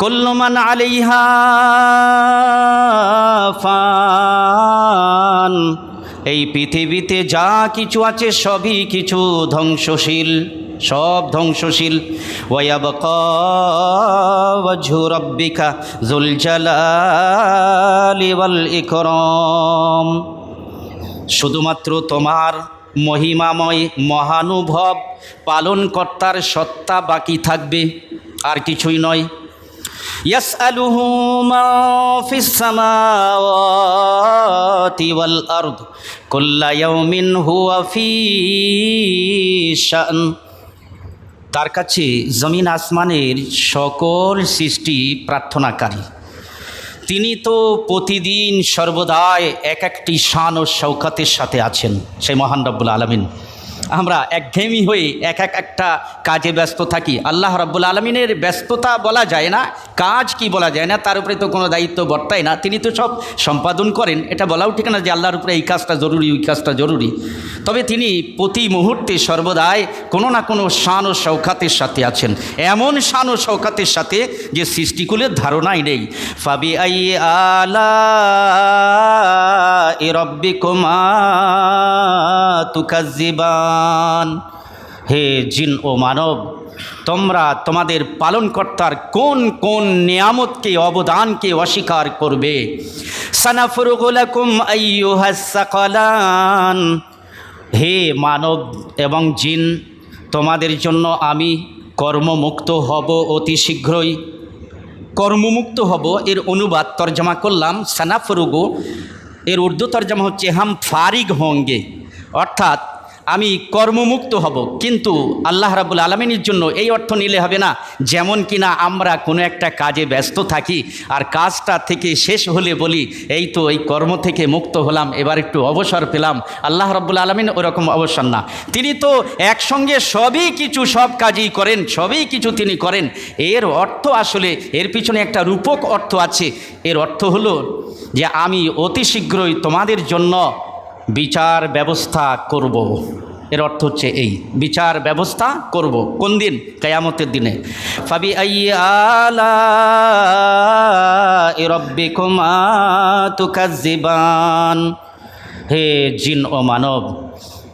কুল্লুমান আলাইহা ফান। এই পৃথিবীতে যা কিছু আছে সবই কিছু ধ্বংসশীল, সব ধ্বংসশীল। ওয়াবকু রব্বিকা জুল জালালি ওয়াল শুধুমাত্র তোমার মহিমাময় মহানুভব পালনকর্তার সত্তা বাকি থাকবে, আর কিছুই নয়। يسأله ما في السماوات والأرض كل يوم هو في شأن তার কাছে জমিন আসমানের সকল সৃষ্টি প্রার্থনাকারী তিনি তো প্রতিদিন সর্বদাই এক একটি শান ও শৌকতের সাথে আছেন সেই মহান রব্বুল আলমিন আমরা একঘেয়েমি হয়ে এক এক একটা কাজে ব্যস্ত থাকি। আল্লাহ রব্বুল আলমিনের ব্যস্ততা বলা যায় না কাজ কি বলা যায় না, তার উপরে তো কোনো দায়িত্ব বর্তায় না। তিনি তো সব সম্পাদন করেন, এটা বলাও ঠিক না যে আল্লাহর উপরে এই কাজটা জরুরি, ওই কাজটা জরুরি। তবে তিনি প্রতি মুহূর্তে সর্বদাই কোনো না কোনো শান ও শৌকাতের সাথে আছেন। এমন শান ও শৌকাতের সাথে যে সৃষ্টিকুলের ধারণাই নেই। ফাবি আই আলা এ তুকাজিবান হে জিন ও মানব তোমরা তোমাদের পালনকর্তার কোন কোন নিয়ামতকে, অবদানকে অস্বীকার করবে? হে মানব এবং জিন, তোমাদের জন্য আমি কর্মমুক্ত হব অতি শীঘ্রই। কর্মমুক্ত হব এর অনুবাদ তর্জমা করলাম। সানাফরুগু এর উর্দু তর্জমা হচ্ছে হাম ফারিগ হোঙ্গে। অর্থাৎ আমি কর্মমুক্ত হব, কিন্তু আল্লাহ রাবুল আলমিনের জন্য এই অর্থ নিলে হবে না, যেমন কিনা আমরা কোনো একটা কাজে ব্যস্ত থাকি আর কাজটা থেকে শেষ হলে বলি, এই তো এই কর্ম থেকে মুক্ত হলাম, এবার একটু অবসর পেলাম। আল্লাহ রাবুল আলমিন ওরকম অবসর না। তিনি তো একসঙ্গে সবই কিছু সব কাজই করেন, সবই কিছু তিনি করেন। এর অর্থ আসলে, এর পিছনে একটা রূপক অর্থ আছে। এর অর্থ হলো যে আমি অতি শীঘ্রই তোমাদের জন্য বিচার ব্যবস্থা করব। এর অর্থ হচ্ছে এই, বিচার ব্যবস্থা করব। কোন দিন? কেয়ামতের দিনে। ফাবি আলা হে জিন ও মানব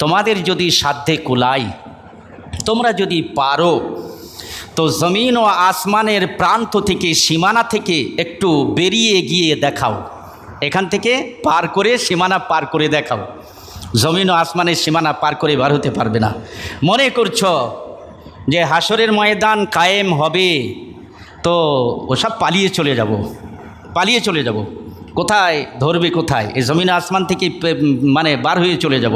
তোমাদের যদি সাধ্যে কুলাই, তোমরা যদি পারো, তো জমিন ও আসমানের প্রান্ত থেকে, সীমানা থেকে একটু বেরিয়ে গিয়ে দেখাও। এখান থেকে পার করে সীমানা পার করে দেখাও। জমিন ও আসমানের সীমানা পার করে বার হতে পারবে না। মনে করছ যে হাসরের ময়দান কায়েম হবে, তো ওসব পালিয়ে চলে যাব। পালিয়ে চলে যাব। কোথায় ধরবে কোথায়? এই জমিন আসমান থেকে মানে বার হয়ে চলে যাব।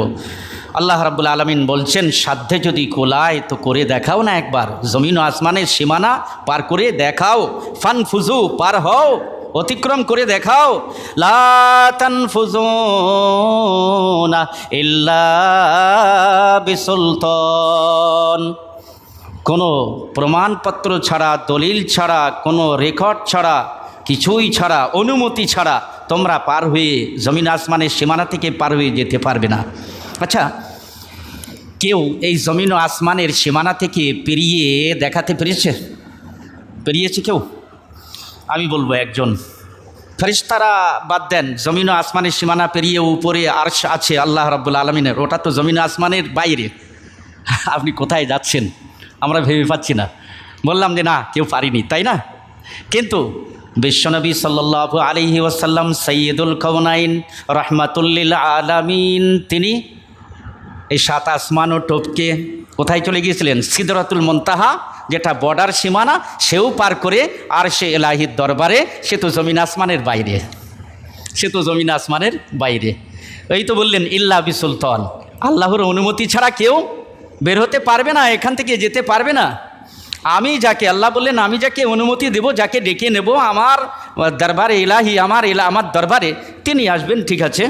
আল্লাহ রাব্বুল আলমিন বলছেন, সাধ্যে যদি কোলায় তো করে দেখাও না একবার। জমিন আসমানের সীমানা পার করে দেখাও। ফান ফুজু, পার হও, অতিক্রম করে দেখাও। লাতান ফুজুনা ইল্লা বিসুলতান। কোনো প্রমাণপত্র ছাড়া, দলিল ছাড়া, কোনো রেকর্ড ছাড়া, কিছুই ছাড়া, অনুমতি ছাড়া তোমরা পার হয়ে জমিন আসমানের সীমানা থেকে পার হয়ে যেতে পারবে না। আচ্ছা কেউ এই জমিন ও আসমানের সীমানা থেকে পেরিয়ে দেখাতে পেরেছে? পেরিয়েছে কেউ? আমি বলব একজন। ফেরিস্তারা বাদ দেন, জমিন ও আসমানের সীমানা পেরিয়ে উপরে আরশ আছে আল্লাহ রাব্বুল আলমিনের। ওটা তো জমিন আসমানের বাইরে। আপনি কোথায় যাচ্ছেন? আমরা ভেবে পাচ্ছি না। বললাম যে না, কেউ পারিনি, তাই না? কিন্তু বিশ্বনবী সাল্লাহ আলহি ওয়াসাল্লাম সৈয়দুল কৌনাইন রহমাতুল্লিল আলামিন, তিনি এই সাত আসমান ও টোপকে কোথায় চলে গিয়েছিলেন? সিদরাতুল মন্তাহা, যেটা বর্ডার সীমানা, সেও পার করে আর সে এলাহির দরবারে, সে তো জমিন আসমানের বাইরে। সে তো জমিন আসমানের বাইরে। এই তো বললেন, ইল্লা বিসুলতন। আল্লাহর অনুমতি ছাড়া কেউ বের হতে পারবে না, এখান থেকে যেতে পারবে না। আমি যাকে, আল্লাহ বললেন, আমি যাকে অনুমতি দেব, যাকে ডেকে নেব, আমার দরবারে, ইলাহি, আমার এলা আমার দরবারে, তিনি আসবেন, ঠিক আছে?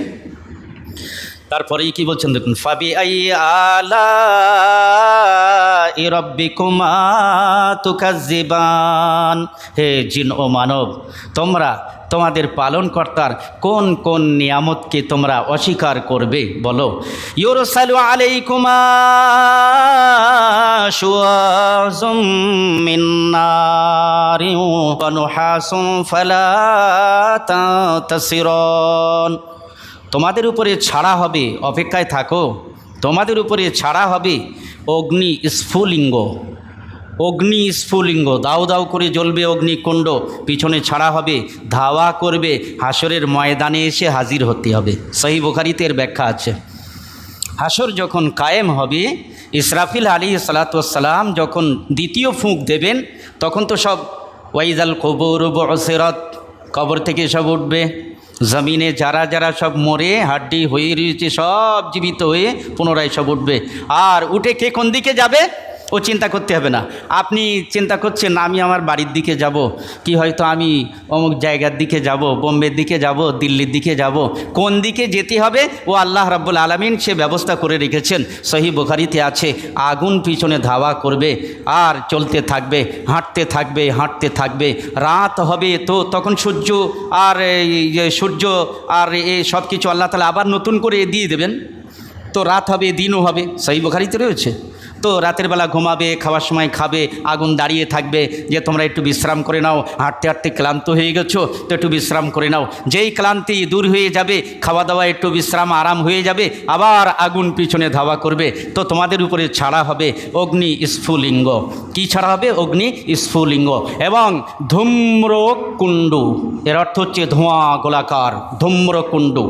তারপরেই কি বলছেন দেখুন ফাবি আই আলা রব্বিকুমা তুকাজ্জিবান। হে জিন ও মানব, তোমরা তোমাদের পালনকর্তার কোন কোন নিয়ামতকে তোমরা অস্বীকার করবে বলো? ইউরসালু আলাইকুমা শুয়াজুম মিন নুহাসুম ফালা তাসিরন তোমাদের উপরে ছাড়া হবে, অপেক্ষায় থাকো। তোমাদের উপরে ছাড়া হবে অগ্নি স্ফুলিঙ্গ। অগ্নি স্ফুলিঙ্গ, দাও দাও করে জ্বলবে অগ্নিকুণ্ড। পিছনে ছাড়া হবে, ধাওয়া করবে, হাসরের ময়দানে এসে হাজির হতে হবে। সহি বোখারিতে এর ব্যাখ্যা আছে। হাসর যখন কায়েম হবে, ইসরাফিল আলী সালাতাম যখন দ্বিতীয় ফুঁক দেবেন, তখন তো সব ওয়াইজাল কবর বসেরত, কবর থেকে সব উঠবে। জমিনে যারা যারা সব মরে, হাড্ডি হয়ে রয়েছে, সব জীবিত হয়ে পুনরায় সব উঠবে। আর উঠে কে কোন দিকে যাবে? ও চিন্তা করতে হবে না। আপনি চিন্তা করছেন, আমি আমার বাড়ির দিকে যাব। কি হয়তো আমি অমুক জায়গার দিকে যাব, বোম্বের দিকে যাব, দিল্লির দিকে যাব। কোন দিকে যেতে হবে? ও আল্লাহ রাব্বুল আলমিন সে ব্যবস্থা করে রেখেছেন। সহি বুখারিতে আছে, আগুন পিছনে ধাওয়া করবে, আর চলতে থাকবে, হাঁটতে থাকবে হাঁটতে থাকবে। রাত হবে তো তখন সূর্য আর সূর্য আর এ সব কিছু আল্লাহ তালা আবার নতুন করে দিয়ে দেবেন। তো রাত হবে, দিনও হবে। সেই বোখারিতে রয়েছে। তো রাতের বেলা ঘুমাবে, খাওয়ার সময় খাবে, আগুন দাঁড়িয়ে থাকবে, যে তোমরা একটু বিশ্রাম করে নাও, হাঁটতে হাঁটতে ক্লান্ত হয়ে গেছো, তো একটু বিশ্রাম করে নাও। যেই ক্লান্তি দূর হয়ে যাবে খাওয়া দাওয়া একটু বিশ্রাম আরাম হয়ে যাবে, আবার আগুন পিছনে ধাওয়া করবে। তো তোমাদের উপরে ছাড়া হবে অগ্নি স্ফুলিঙ্গ। কি ছাড়া হবে? অগ্নি স্ফুলিঙ্গ। এবং ধূম্রকুণ্ডু। এর অর্থ হচ্ছে ধোঁয়া, গোলাকার, ধূম্রকুণ্ডু।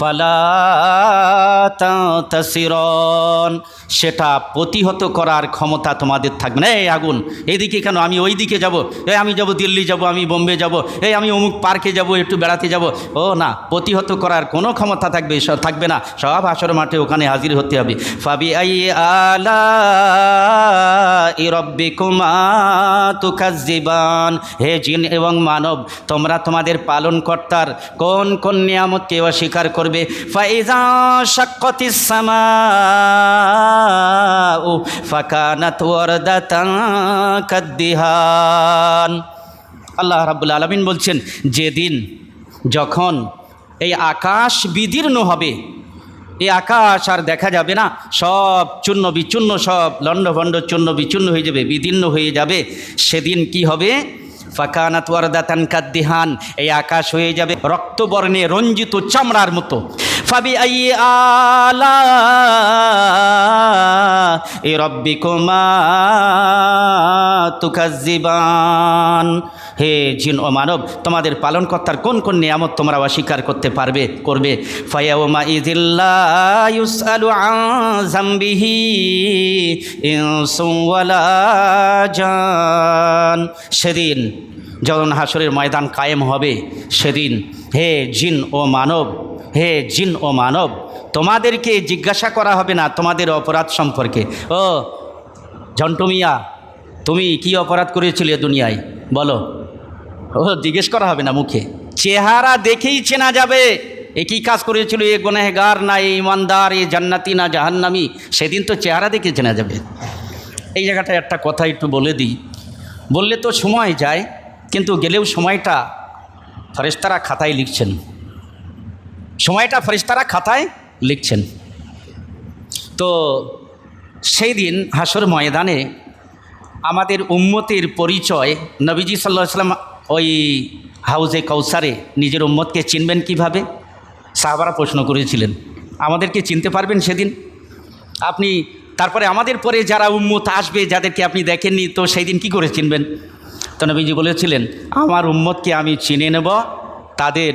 ফালাতিরন সেটা প্রতিহত করার ক্ষমতা তোমাদের থাকবে না। এই আগুন, এইদিকে কেন? আমি ওই দিকে যাব। এই আমি যাব দিল্লি যাব, আমি বোম্বে যাব। এই আমি অমুক পার্কে যাব, একটু বেড়াতে যাব। ও না, প্রতিহত করার কোনো ক্ষমতা থাকবে থাকবে না। সব আসর মাঠে ওখানে হাজির হতে হবে। ফাবি আই আলা রব্বে কুমা হে জিন এবং মানব, তোমরা তোমাদের পালনকর্তার কোন কোন নিয়ামতকে অস্বীকার করবে। সামাউ ফাকানাত ওয়ারদাতান কাদ্দিহান। আল্লাহ রাব্বুল আলামিন বলছেন, যেদিন যখন এই আকাশ বিদীর্ণ হবে, এই আকাশ আর দেখা যাবে না, সব চূর্ণ বিচূর্ণ, সব লণ্ডভণ্ড চূর্ণ বিচূর্ণ হয়ে যাবে, বিদীর্ণ হয়ে যাবে, সেদিন কি হবে? ফাকানাত ওয়ারদাতান কাদ্দিহান এই আকাশ হয়ে যাবে রক্তবর্ণে রঞ্জিত চামড়ার মতো। ফাবি আই আলা এ রব্বিকুমা তুকাজ্জিবান। হে জিন ও মানব, তোমাদের পালনকর্তার কোন কোন নিয়ামত তোমরা অস্বীকার করতে পারবে, করবে? ইজিল্লা ইউসআলু আন জামবিহি ইনসুম জান। সেদিন যখন হাসরের ময়দান কায়েম হবে, সেদিন। হে জিন ও মানব হে জিন ও মানব, তোমাদেরকে জিজ্ঞাসা করা হবে না তোমাদের অপরাধ সম্পর্কে। ও, ঝন্টু মিয়া, তুমি কি অপরাধ করেছিলে দুনিয়ায়? বলো। ও, জিজ্ঞেস করা হবে না মুখে। চেহারা দেখেই চেনা যাবে এ কী কাজ করেছিল এ গুনেগার না এ ইমানদার, এ জান্নাতি, না জাহান্নামি। সেদিন তো চেহারা দেখে চেনা যাবে। এই জায়গাটায় একটা কথা একটু বলে দিই। বললে তো সময় যায়, কিন্তু গেলেও সময়টা ফরেস্তারা খাতায় লিখছেন। সময়টা ফরিস্তারা খাতায় লিখছেন। তো সেই দিন হাসর ময়দানে আমাদের উম্মতের পরিচয়, নবীজি সাল্লাহ সাল্লাম ওই হাউজে কৌসারে নিজের উম্মতকে চিনবেন কীভাবে? সাহাবারা প্রশ্ন করেছিলেন, আমাদেরকে চিনতে পারবেন সেদিন? আপনি তারপরে আমাদের পরে যারা উম্মত আসবে যাদেরকে আপনি দেখেননি, তো সেই দিন কী করে চিনবেন? তো নবীজি বলেছিলেন, আমার উম্মতকে আমি চিনে নেব, তাদের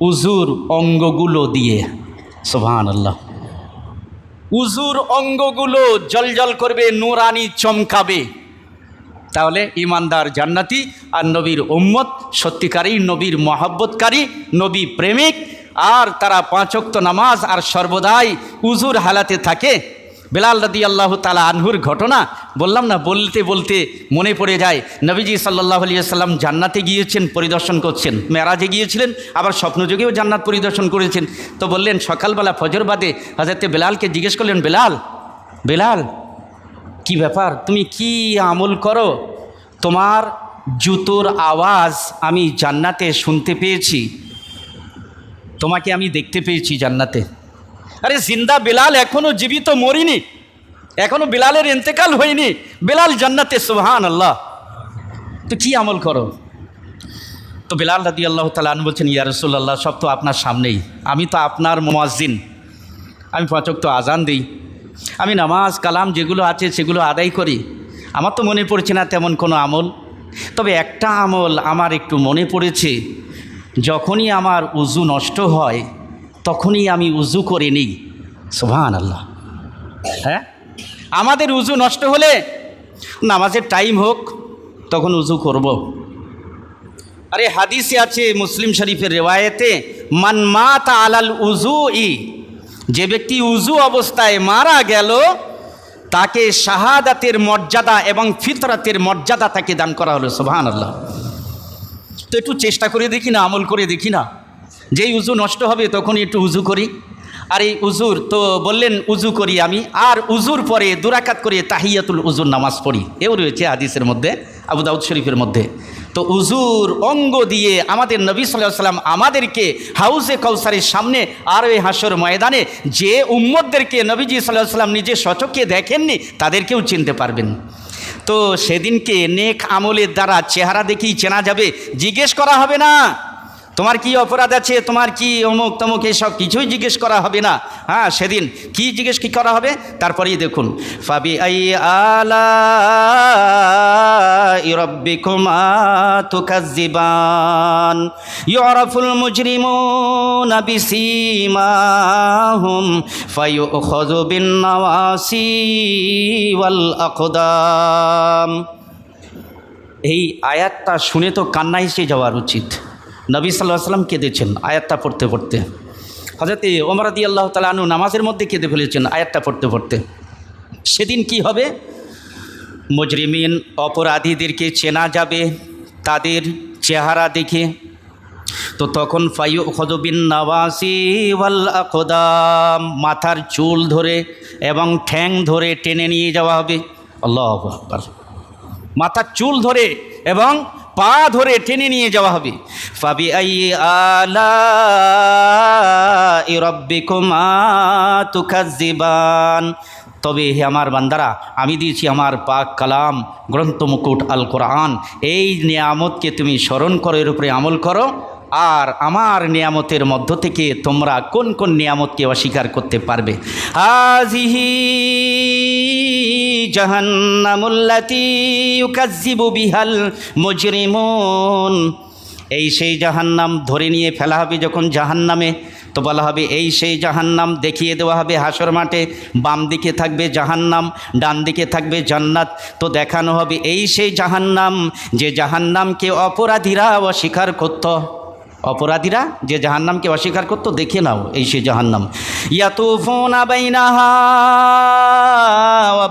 উজুর অঙ্গগুলো দিয়ে। সোভান আল্লাহ উজুর অঙ্গগুলো জলজল করবে, নুরানি চমকাবে। তাহলে ইমানদার জান্নাতি আর নবীর উম্মত, সত্যিকারী নবীর মহব্বতকারী, নবী প্রেমিক, আর তারা পাঁচক্ত নামাজ আর সর্বদাই উজুর হালাতে থাকে। বেলাল রাদি আল্লাহ তালা আনহুর ঘটনা, বললাম না, বলতে বলতে মনে পড়ে যায়, নবীজি সাল্লাহ আলিয়া সাল্লাম জান্নাতে গিয়েছেন, পরিদর্শন করছেন, মেরাজে গিয়েছিলেন, আবার স্বপ্নযোগেও জান্নাত পরিদর্শন করেছেন। তো বললেন, সকালবেলা ফজর বাদে হাজারতে বেলালকে জিজ্ঞেস করলেন, বেলাল বেলাল, কি ব্যাপার? তুমি কি আমল করো? তোমার জুতোর আওয়াজ আমি জান্নাতে শুনতে পেয়েছি। তোমাকে আমি দেখতে পেয়েছি জান্নাতে। আরে জিন্দা বেলাল এখনও জীবিত মরিনি। এখনও বেলালের ইন্তেকাল হয়নি। বেলাল জান্নাতে সুহান আল্লাহ তো কি আমল করো? তো বেলাল রাদি আল্লাহ তালান বলছেন, ইয়া রসুল্লাহ সব তো আপনার সামনেই। আমি তো আপনার মোয়াজ্জিন। আমি পাঁচক তো আজান দিই। আমি নামাজ, কালাম যেগুলো আছে সেগুলো আদায় করি। আমার তো মনে পড়ছে না তেমন কোনো আমল। তবে একটা আমল আমার একটু মনে পড়েছে। যখনই আমার উজু নষ্ট হয় তখনই আমি উজু করে নিই। সোভান আল্লাহ হ্যাঁ? আমাদের উজু নষ্ট হলে নামাজের টাইম হোক, তখন উজু করব। আরে হাদিসে আছে মুসলিম শরীফের রেওয়ায়েতে, মান মাতা আলাল উজু ই যে ব্যক্তি উজু অবস্থায় মারা গেল, তাকে শাহাদাতের মর্যাদা এবং ফিতরাতের মর্যাদা তাকে দান করা হলো। সোহান আল্লাহ তো একটু চেষ্টা করে দেখি না, আমল করে দেখি না। যেই উজু নষ্ট হবে তখনই একটু উজু করি। আর এই উজুর তো বললেন, উজু করি আমি। আর উজুর পরে দুরাকাত করে তাহিয়াতুল উজুর নামাজ পড়ি। এও রয়েছে হাদিসের মধ্যে, আবু দাউদ শরীফের মধ্যে। তো উজুর অঙ্গ দিয়ে আমাদের নবী সাল্লাহ সাল্লাম আমাদেরকে হাউসে কৌসারের সামনে আর ওই হাসর ময়দানে যে উম্মদদেরকে নবীজি সাল্লাহ সাল্লাম নিজে সচককে দেখেননি, তাদেরকেও চিনতে পারবেন। তো সেদিনকে নেক আমলের দ্বারা চেহারা দেখেই চেনা যাবে, জিজ্ঞেস করা হবে না। তোমার কি অপরাধ আছে? তোমার কি অমুক তমুক এসব কিছুই জিজ্ঞেস করা হবে না? হ্যাঁ সেদিন কি জিজ্ঞেস কি করা হবে? তারপরেই দেখুন। ফাবি আই আলা রব্বিকুমা তুকাজ্জিবান ইউরাফুল মুজরিমুনা বিসীমাহুম, ফায়ুখাযু বিন নাওয়াসি ওয়াল আকদাম এই আয়াতটা শুনে তো কান্না এসে যাওয়ার উচিত। নবী সাল্লাহ সাল্লাম কেঁদেছেন আয়াতটা পড়তে পড়তে। হজরতে ওমরাদি আল্লাহ তালু নামাজের মধ্যে কেঁদে ফেলেছেন আয়াতটা পড়তে পড়তে। সেদিন কি হবে? মজরিমিন অপরাধীদেরকে চেনা যাবে, তাদের চেহারা দেখে। তো তখন ফাইউ খদবিন নওয়াসি ওয়াল মাথার চুল ধরে এবং ঠ্যাং ধরে টেনে নিয়ে যাওয়া হবে। আল্লাহ মাথার চুল ধরে এবং পা ধরে টেনে নিয়ে যাওয়া হবে। ফাবি আই আলা রব্বিকুমা তুকাজ্জিবান। তবে হে আমার বান্দারা, আমি দিয়েছি আমার পাক কালাম গ্রন্থ মুকুট আল কোরআন এই নিয়ামতকে তুমি স্মরণ করো, এর উপরে আমল করো। আর আমার নিয়ামতের মধ্য থেকে তোমরা কোন কোন নিয়ামতকে অস্বীকার করতে পারবে? হাজিহি জাহান্নামুল্লাতি মুজরিমুন। এই সেই জাহান্নাম ধরে নিয়ে ফেলা হবে যখন জাহান্নামে। তো বলা হবে, এই সেই জাহান্নাম দেখিয়ে দেওয়া হবে হাসর মাঠে। বাম দিকে থাকবে জাহান্নাম, ডান দিকে থাকবে জান্নাত। তো দেখানো হবে, এই সেই জাহান্নাম যে জাহান্নামকে অপরাধীরা অস্বীকার করত। অপরাধীরা যে জাহান্নামকে অস্বীকার করতো, দেখে নাও এই সে জাহান্নাম। ইয়াতুফুনা বাইনাহা ওয়া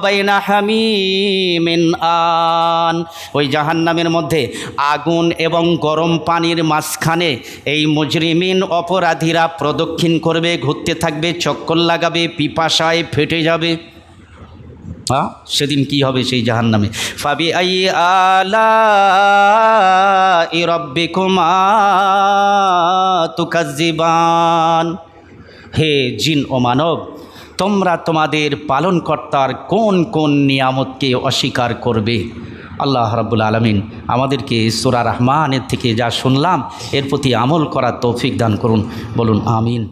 আন। ওই জাহান্নামের মধ্যে আগুন এবং গরম পানির মাঝখানে এই মুজরিমিন অপরাধীরা প্রদক্ষিণ করবে, ঘুরতে থাকবে, চক্কর লাগাবে, পিপাসায় ফেটে যাবে। হ্যাঁ সেদিন কি হবে সেই জাহান নামে ফাবি আই আলা রব্বিকুমা তুকাজ্জিবান। হে জিন ও মানব, তোমরা তোমাদের পালনকর্তার কোন কোন নিয়ামতকে অস্বীকার করবে? আল্লাহ রাব্বুল আলমিন আমাদেরকে সুরা রহমানের থেকে যা শুনলাম, এর প্রতি আমল করার তৌফিক দান করুন। বলুন, আমিন।